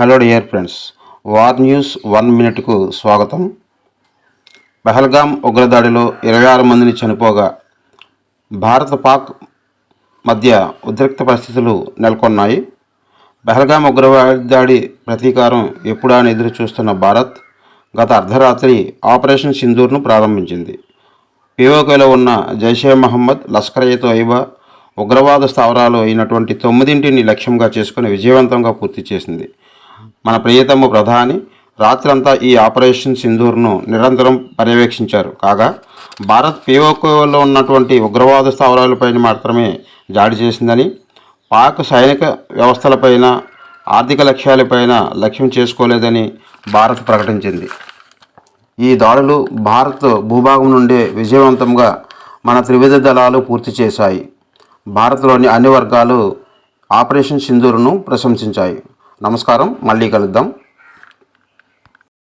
Hello dear friends war news one మినిట్కు స్వాగతం. పహల్గాం ఉగ్రదాడిలో ఇరవై ఆరు మందిని చనిపోగా భారత పాక్ మధ్య ఉద్రిక్త పరిస్థితులు నెలకొన్నాయి. పహల్గాం ఉగ్రవాద దాడి ప్రతీకారం ఎప్పుడా అని ఎదురు చూస్తున్న భారత్ గత అర్ధరాత్రి ఆపరేషన్ సింధూర్ను ప్రారంభించింది. పీఓకేలో ఉన్న జైషే మహమ్మద్ లష్కర్ ఏ తోయిబా ఉగ్రవాద స్థావరాలు అయినటువంటి తొమ్మిదింటిని లక్ష్యంగా చేసుకుని విజయవంతంగా పూర్తి చేసింది. మన ప్రియతమ ప్రధాని రాత్రంతా ఈ ఆపరేషన్ సింధూర్ను నిరంతరం పర్యవేక్షించారు. కాగా భారత్ పీఓకేలో ఉన్నటువంటి ఉగ్రవాద స్థావరాలపైన మాత్రమే దాడి చేసిందని పాక్ సైనిక వ్యవస్థలపైన ఆర్థిక లక్ష్యాలపైన లక్ష్యం చేసుకోలేదని భారత్ ప్రకటించింది. ఈ దాడులు భారత్ భూభాగం నుండే విజయవంతంగా మన త్రివిధ దళాలు పూర్తి చేశాయి. భారత్లోని అన్ని వర్గాలు ఆపరేషన్ సింధూర్ను ప్రశంసించాయి. నమస్కారం. మళ్ళీ కలుద్దాం.